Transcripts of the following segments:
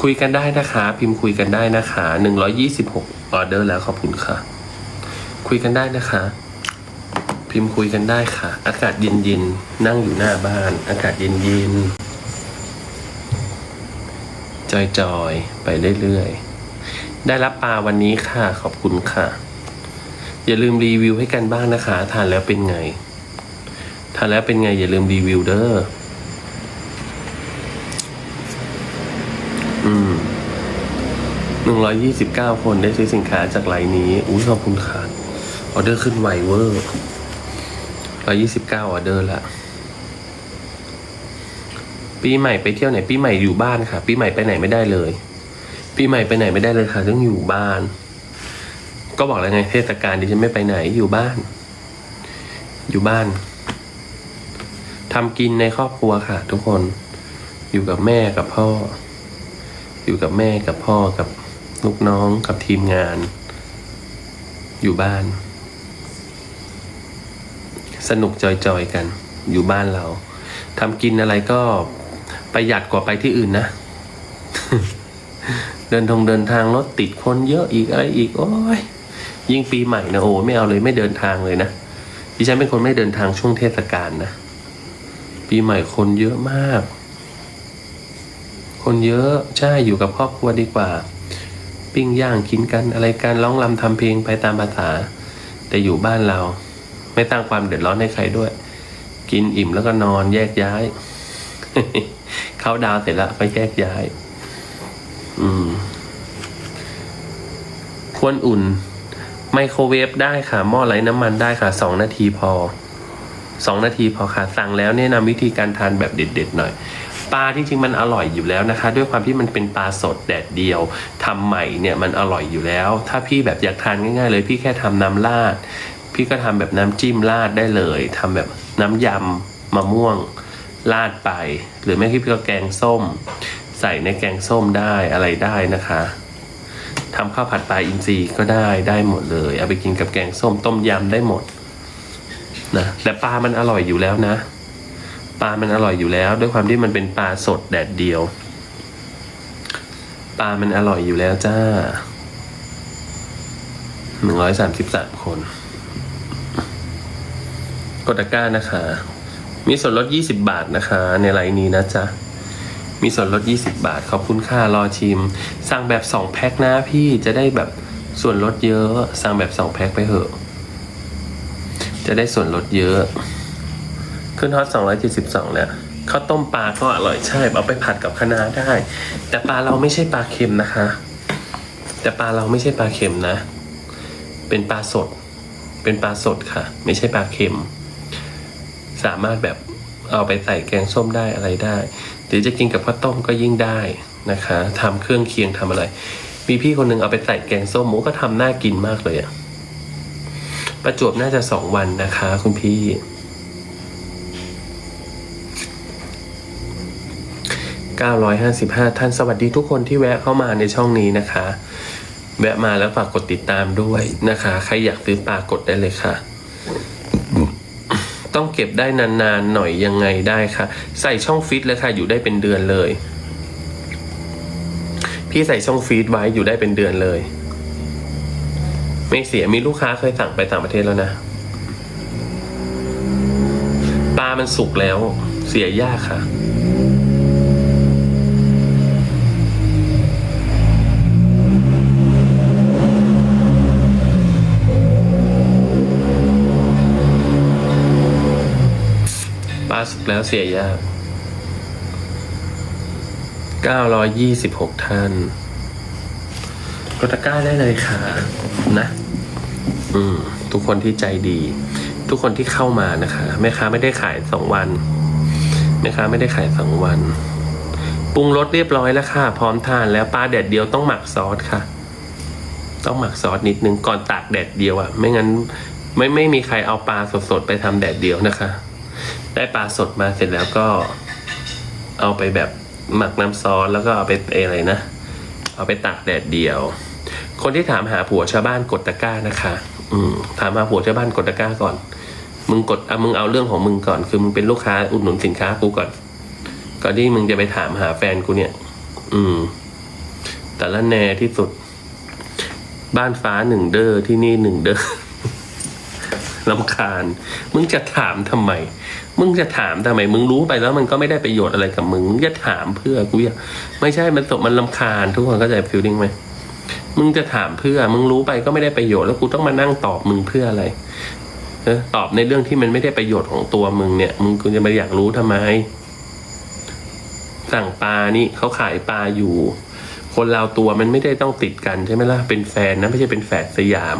คุยกันได้นะคะ พิมพ์คุยกันได้นะคะหนึ่งร้อยี่สิบหกออเดอร์แล้วขอบคุณค่ะ คุยกันได้นะคะ พิมพ์คุยกันได้ค่ะ อากาศเย็นๆนั่งอยู่หน้าบ้าน อากาศเย็นๆจอยๆไปเรื่อยๆได้รับปลาวันนี้ค่ะ ขอบคุณค่ะ อย่าลืมรีวิวให้กันบ้างนะคะ ทานแล้วเป็นไง ทานแล้วเป็นไง อย่าลืมรีวิวเด้อ 129 คนได้ซื้อสินค้าจากไลน์นี้ อุ้ยขอบคุณค่ะ ออเดอร์ขึ้นไวเวอร์129 ออเดอร์ละ ปีใหม่ไปเที่ยวไหน ปีใหม่อยู่บ้านค่ะ ปีใหม่ไปไหนไม่ได้เลย ปีใหม่ไปไหนไม่ได้เลยค่ะต้องอยู่บ้าน ก็บอกแล้วไงเทศกาลดิฉันไม่ไปไหนอยู่บ้าน อยู่บ้านทำกินในครอบครัวค่ะ ทุกคน อยู่กับแม่กับพ่อ อยู่กับแม่กับพ่อกับ ลูกน้องกับทีมงาน อยู่บ้าน สนุกจอยๆกัน อยู่บ้านเราทำกินอะไรก็ประหยัดกว่าไปที่อื่นนะ เดินทงเดินทางรถติดคนเยอะอีกอะไรอีก โอ้ยยิ่งปีใหม่นะโอ้ไม่เอาเลยไม่เดินทางเลยนะดิฉันเป็นคนไม่เดินทางช่วงเทศกาลนะ ปีใหม่คนเยอะมาก คนเยอะใช่อยู่กับครอบครัวดีกว่า ปิ้งย่างกินกันอะไรกันร้องรำทำเพลงไปตามภาษา แต่อยู่บ้านเรา ไม่ตั้งความเดือดร้อนให้ใครด้วย กินอิ่มแล้วก็นอนแยกย้าย เข้าดาวเสร็จแล้วก็แยกย้าย อืม ควรอุ่น ไมโครเวฟได้ค่ะ หม้อไร้น้ำมันได้ค่ะสองนาทีพอสองนาทีพอค่ะ สั่งแล้วแนะนำวิธีการทานแบบเด็ดๆหน่อย ปลาที่จริงมันอร่อยอยู่แล้วนะคะ ด้วยความที่มันเป็นปลาสดแดดเดียวทำใหม่เนี่ยมันอร่อยอยู่แล้ว ถ้าพี่แบบอยากทานง่าย ๆ เลย พี่แค่ทำน้ำราด พี่ก็ทำแบบน้ำจิ้มราดได้เลยทำแบบน้ำยำมะม่วงราดไป หรือไม่พี่ก็แกงส้ม ใส่ในแกงส้มได้อะไรได้นะคะทำข้าวผัดปลาอินทรีย์ก็ได้ได้หมดเลย เอาไปกินกับแกงส้มต้มยำได้หมดนะแต่ปลามันอร่อยอยู่แล้วนะ ปลามันอร่อยอยู่แล้ว ด้วยความที่มันเป็นปลาสดแดดเดียว ปลามันอร่อยอยู่แล้วจ้าหนึ่งร้อยสามสิบสามคน กดตะกร้านะคะ มีส่วนลดยี่สิบาทนะคะ ในไลน์นี้นะจ๊ะ มีส่วนลดยี่สิบาท ขอบคุณค่ารอชิม สั่งแบบสองแพ็คนะพี่จะได้แบบส่วนลดเยอะ สั่งแบบสองแพ็คไปเถอะ จะได้ส่วนลดเยอะ ขึ้นฮอต272 แล้วข้าวต้มปลาก็อร่อยใช่เอาไปผัดกับคะน้าได้ แต่ปลาเราไม่ใช่ปลาเค็มนะคะ แต่ปลาเราไม่ใช่ปลาเค็มนะ เป็นปลาสด เป็นปลาสดค่ะ ไม่ใช่ปลาเค็ม สามารถแบบเอาไปใส่แกงส้มได้อะไรได้หรือจะกินกับข้าวต้มก็ยิ่งได้นะคะทำเครื่องเคียงทำอะไร มีพี่คนหนึ่งเอาไปใส่แกงส้มหมูก็ทำน่ากินมากเลยอะประจวบน่าจะสองวันนะคะ คุณพี่ 955 ท่านสวัสดีทุกคนที่แวะเข้ามาในช่องนี้นะคะ แวะมาแล้วฝากกดติดตามด้วยนะคะ ใครอยากซื้อปลากดได้เลยค่ะ ต้องเก็บได้นานๆหน่อยยังไงได้ค่ะ ใส่ช่องฟิตเลยค่ะ อยู่ได้เป็นเดือนเลย พี่ใส่ช่องฟีดไว้อยู่ได้เป็นเดือนเลย ไม่เสียมีลูกค้าเคยสั่งไปต่างประเทศแล้วนะปลามันสุกแล้ว เสียยากค่ะ สุกแล้วเสียยาก 926 ท่าน กดตะกร้าได้เลยค่ะ นะ อืม ทุกคนที่ใจดี ทุกคนที่เข้ามานะคะ แม่ค้าไม่ได้ขายสองวัน แม่ค้าไม่ได้ขายสองวัน ปรุงรสเรียบร้อยแล้วค่ะ พร้อมทานแล้วปลาแดดเดียวต้องหมักซอสค่ะ ต้องหมักซอสนิดนึงก่อนตากแดดเดียวอะ่ะ ไม่งั้นไม่ไม่มีใครเอาปลาสดๆไปทำแดดเดียวนะคะ ได้ปลาสดมาเสร็จแล้วก็ เอาไปแบบหมักน้ำซอสแล้วก็เอาไปอะไรนะ เอาไปตากแดดเดียว คนที่ถามหาผัวชาวบ้านกดตะกร้านะคะ อืมถามหาผัวชาวบ้านกดตะกร้าก่อน มึงกดเอามึงเอาเรื่องของมึงก่อน คือมึงเป็นลูกค้าอุดหนุนสินค้ากูก่อน ก่อนที่มึงจะไปถามหาแฟนกูเนี่ย อืม แต่ละแนที่สุด บ้านฟ้าหนึ่งเด้อที่นี่หนึ่งเด้อ ลำคาญ มึงจะถามทำไม มึงจะถามทำไม มึงรู้ไปแล้วมันก็ไม่ได้ประโยชน์อะไรกับมึง มึงจะถามเพื่อกูอยากไม่ใช่ มันสมันลำคาญ ทุกคนเข้าใจฟิลลิ่งไหมมึงจะถามเพื่อ มึงรู้ไปก็ไม่ได้ประโยชน์ แล้วกูต้องมานั่งตอบมึงเพื่ออะไรเออตอบในเรื่องที่มันไม่ได้ประโยชน์ของตัวมึงเนี่ย มึงกูจะมาอยากรู้ทำไม สั่งปลานี่เขาขายปลาอยู่ คนเราตัวมันไม่ได้ต้องติดกันใช่ไหมล่ะ เป็นแฟนนะไม่ใช่เป็นแฝดสยาม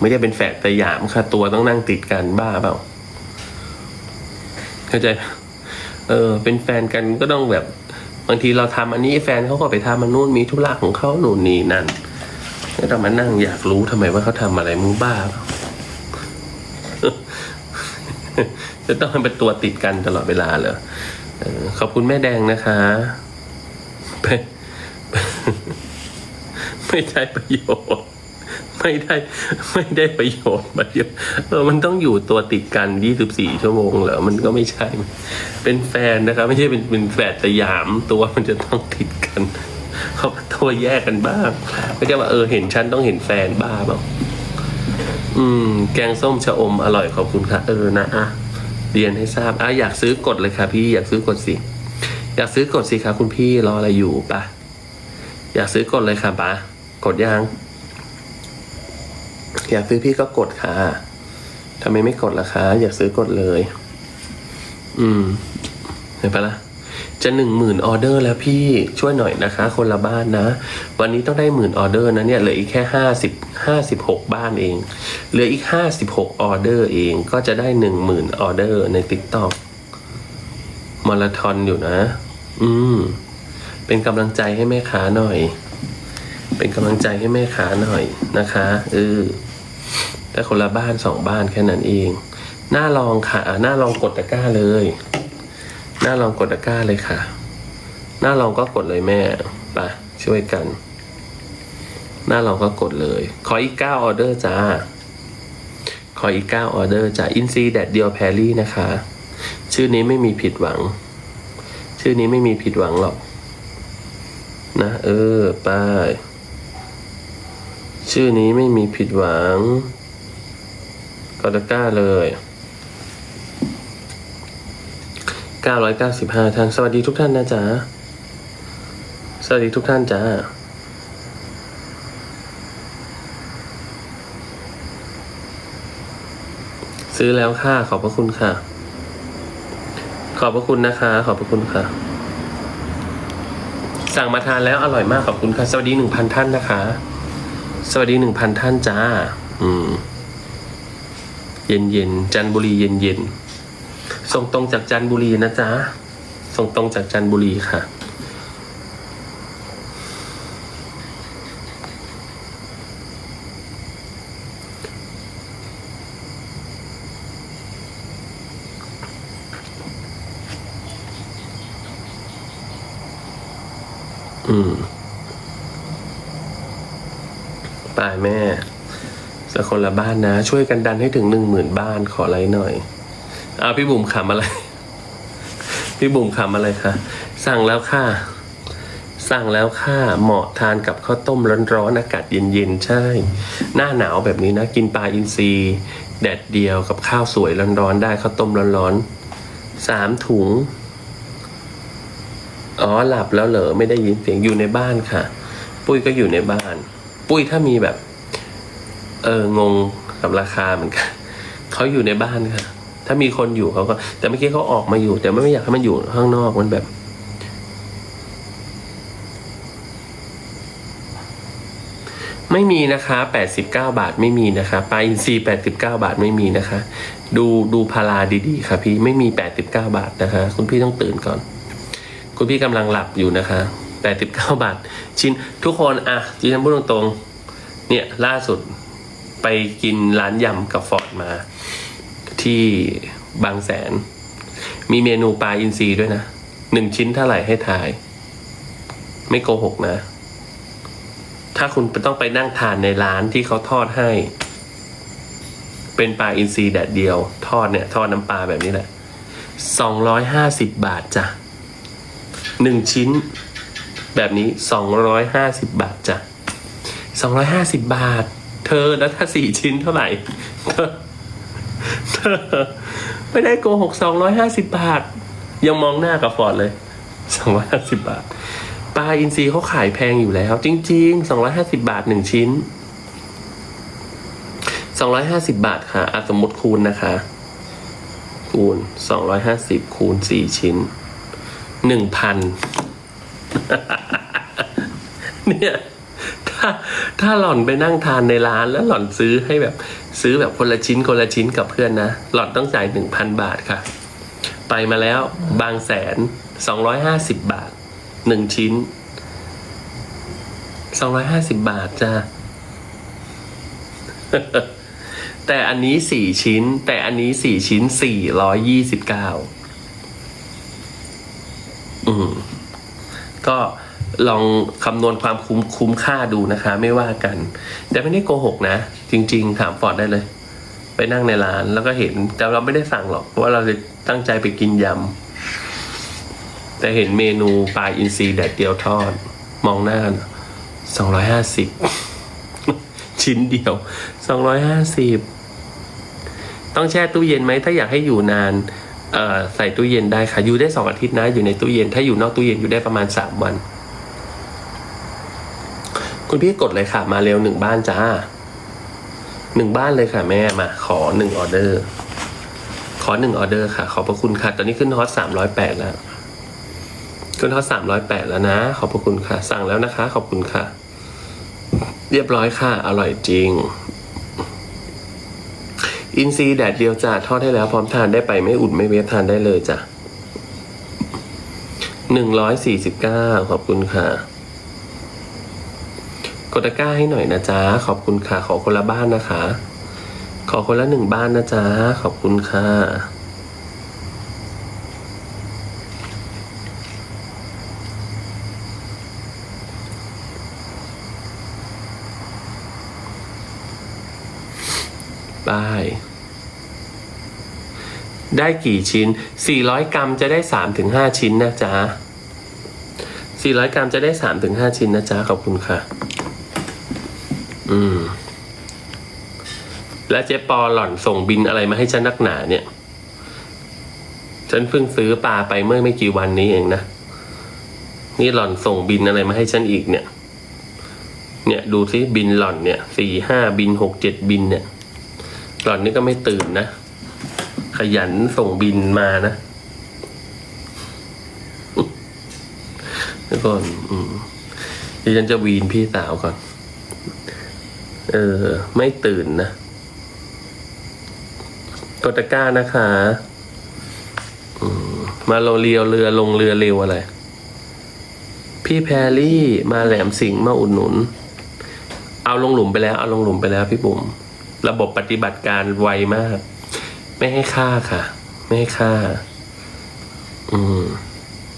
ไม่ได้เป็นแฝดสยามค่ะตัวต้องนั่งติดกันบ้าเปล่าเข้าใจเออ เป็นแฟนกันก็ต้องแบบบางทีเราทำอันนี้แฟนเขาก็ไปทำมันนู่นมีธุระของเขาหนูนนี่นั่นไม่ต้องมานั่งอยากรู้ทำไมว่าเขาทำอะไรมึงบ้าเปล่าจะต้องเป็นตัวติดกันตลอดเวลาเหรอขอบคุณแม่แดงนะคะไม่ไม่ประโยชน์ ไม่ได้ไม่ได้ประโยชน์ประโยชน์เออมันต้องอยู่ตัวติดกัน 24 ชั่วโมงเหรอมันก็ไม่ใช่ เป็นแฟนนะครับ ไม่ใช่เป็นเป็นแฝดสยามตัวมันจะต้องติดกันเขาตัวแยกกันบ้างไม่ใช่ว่าเออเห็นฉันต้องเห็นแฟนบ้าเปล่าอืม แกงส้มชะอมอร่อยขอบคุณค่ะ เออนะอะเรียนให้ทราบอะอยากซื้อกดเลยค่ะ พี่อยากซื้อกดสิอยากซื้อกดสิคะคุณพี่รออะไรอยู่ปะอยากซื้อกดเลยค่ะปะกดยัง อยากซื้อพี่ก็กดค่ะทำไมไม่กดล่ะคะ อยากซื้อกดเลย อืม เห็นปะล่ะจะหนึ่งหมื่นออเดอร์แล้วพี่ช่วยหน่อยนะคะ คนละบ้านนะ วันนี้ต้องได้หมื่นออเดอร์นะเนี่ยเหลืออีกแค่ห้าสิบห้าสิบหกบ้านเองเหลืออีกห้าสิบหกออเดอร์เองก็จะได้หนึ่งหมื่นออเดอร์ในติ๊กต็อกมาราธอนอยู่นะ อืม เป็นกำลังใจให้แม่ค้าหน่อย เป็นกำลังใจให้แม่ค้าหน่อยนะคะเออ แต่คนละบ้านสองบ้านแค่นั้นเอง หน้าลองค่ะหน้าลองกดตะกร้าเลย หน้าลองกดตะกร้าเลยค่ะ หน้าลองก็กดเลยแม่ไปช่วยกัน หน้าลองก็กดเลย ขออีกเก้าออเดอร์จ้า ขออีกเก้าออเดอร์จ้าอินซีแดดเดียวแพรลี่นะคะ ชื่อนี้ไม่มีผิดหวัง ชื่อนี้ไม่มีผิดหวังหรอก นะ เออ ไป ชื่อนี้ไม่มีผิดหวังกดตะกร้าเลย 995 ท่าน สวัสดีทุกท่านนะจ๊ะ สวัสดีทุกท่านจ้าซื้อแล้วค่ะ ขอบพระคุณค่ะ ขอบพระคุณนะคะ ขอบพระคุณค่ะ สั่งมาทานแล้วอร่อยมากขอบคุณค่ะ สวัสดีหนึ่งพันท่านนะคะ สวัสดีหนึ่งพันท่านจ้า อืม เย็นเย็นจันบุรีเย็นเย็นส่งตรงจากจันบุรีนะจ๊ะ ส่งตรงจากจันบุรีค่ะ อืม ตายแม่สักคนละบ้านนะ ช่วยกันดันให้ถึงหนึ่งหมื่นบ้านขอไลค์หน่อยเอาพี่บุ๋มขำอะไร พี่บุ๋มขำอะไรคะสั่งแล้วค่ะ สั่งแล้วค่ะเหมาะทานกับข้าวต้มร้อนๆอากาศเย็นๆใช่ หน้าหนาวแบบนี้นะ กินปลาอินทรีแดดเดียวกับข้าวสวยร้อนๆได้ข้าวต้มร้อนๆสามถุงอ๋อหลับแล้วเหรอไม่ได้ยินเสียงอยู่ในบ้านค่ะ ปุ้ยก็อยู่ในบ้าน ปุ้ยถ้ามีแบบ เอองงกับราคาเหมือนกันเขาอยู่ในบ้านค่ะ ถ้ามีคนอยู่เขาก็ แต่เมื่อกี้เขาออกมาอยู่ แต่ไม่อยากให้มันอยู่ข้างนอกมันแบบไม่มีนะคะแปดสิบเก้าบาทไม่มีนะคะปลาอินทรีแปดสิบเก้าบาทไม่มีนะคะ ดูดูพาราดีๆ ค่ะพี่ไม่มีแปดสิบเก้าบาทนะคะ คุณพี่ต้องตื่นก่อน คุณพี่กำลังหลับอยู่นะคะ แปดสิบาท ชิ้นทุกคนอะจีนพูดตรงๆ เนี่ยล่าสุดไปกินร้านยำกับฟอร์ดมา ที่บางแสน มีเมนูปลาอินทรีด้วยนะหนึ่งชิ้นเท่าไหร่ให้ทาย ไม่โกหกนะ ถ้าคุณต้องไปนั่งทานในร้านที่เขาทอดให้ เป็นปลาอินทรีแดดเดียว ทอดเนี่ย ทอดน้ำปลาแบบนี้แหละสองร้อยห้าสิบบาทจ้ะหนึ่งชิ้น แบบนี้สองร้อยห้าสิบบาทจ้ะสองร้อยห้าสิบบาท เธอแล้วถ้าสี่ชิ้นเท่าไหร่ เธอเธอไม่ได้โกหกสองร้อยห้าสิบบาท ยังมองหน้ากับฟอร์ดเลยสองร้อยห้าสิบบาท ปลาอินทรีเขาขายแพงอยู่แล้ว จริงๆสองร้อยห้าสิบาทหนึ่งชิ้นสองร้อยห้าสิบาทค่ะอะสมมติคูณนะคะ คูณสองร้อยห้าสิบคูณสี่ชิ้นหนึ่งพัน เนี่ยถ้าถ้าหล่อนไปนั่งทานในร้านแล้วหล่อนซื้อให้แบบ ซื้อแบบคนละชิ้นคนละชิ้นกับเพื่อนนะ หล่อนต้องจ่ายหนึ่งพันบาทค่ะ ไปมาแล้วบางแสนสองร้อยห้าสิบบาทหนึ่งชิ้นสองร้อยห้าสิบบาทจ้าแต่อันนี้สี่ชิ้น แต่อันนี้สี่ชิ้นสี่ร้อยยี่สิบเก้าอืม ก็ลองคำนวณความคุ้มคุ้มค่าดูนะคะ ไม่ว่ากัน แต่ไม่ได้โกหกนะ จริง ๆ ถามฟอร์ดได้เลย ไปนั่งในร้านแล้วก็เห็น แต่เราไม่ได้สั่งหรอกเพราะว่าเราจะตั้งใจไปกินยำ แต่เห็นเมนูปลาอินทรีแดดเดียวทอด มองหน้าสองร้อยห้าสิบชิ้นเดียวสองร้อยห้าสิบต้องแช่ตู้เย็นไหมถ้าอยากให้อยู่นาน ใส่ตู้เย็นได้ค่ะ อยู่ได้สองอาทิตย์นะ อยู่ในตู้เย็น ถ้าอยู่นอกตู้เย็นอยู่ได้ประมาณสามวัน คุณพี่กดเลยค่ะ มาเร็วหนึ่งบ้านจ้าหนึ่งบ้านเลยค่ะ แม่มา ขอหนึ่งออเดอร์ ขอหนึ่งออเดอร์ค่ะ ขอบพระคุณค่ะ ตอนนี้ขึ้นฮอตสามร้อยแปดแล้ว ขึ้นฮอตสามร้อยแปดแล้วนะ ขอบพระคุณค่ะ สั่งแล้วนะคะ ขอบคุณค่ะ เรียบร้อยค่ะ อร่อยจริง อินซีแดดเดียวจ้าทอดให้แล้วพร้อมทานได้ไปไม่อุ่นไม่เวฟทานได้เลยจ้ะหนึ่งร้อยสี่สิบเก้าขอบคุณค่ะ กดตะกร้าให้หน่อยนะจ๊ะ ขอบคุณค่ะ ขอคนละบ้านนะคะ ขอคนละหนึ่งบ้านนะจ๊ะ ขอบคุณค่ะบาย ได้กี่ชิ้น 400 กรัมจะได้3ถึง5ชิ้นนะจ๊ะ 400 กรัมจะได้3ถึง5ชิ้นนะจ๊ะ ขอบคุณค่ะ อืม แล้วเจ๊ปอหล่อนส่งบินอะไรมาให้ฉันนักหนาเนี่ย ฉันเพิ่งซื้อปลาไปเมื่อไม่กี่วันนี้เองนะ นี่หล่อนส่งบินอะไรมาให้ฉันอีกเนี่ย เนี่ยดูสิบินหล่อนเนี่ย สี่ห้าบินหกเจ็ดบินเนี่ย หล่อนนี่ก็ไม่ตื่นนะ ขยันส่งบินมานะแล้วก่อนอืมดิฉันจะวีนพี่สาวก่อน เออ ไม่ตื่นนะกดตะก้านะคะมมาโรเรียวเรือลงเรือเร็วอะไร พี่แพรรี่มาแหลมสิงมาอุดหนุน เอาลงหลุมไปแล้ว เอาลงหลุมไปแล้วพี่บุ๋มระบบปฏิบัติการไวมาก ไม่ให้ค่าค่ะ ไม่ให้ค่า อืม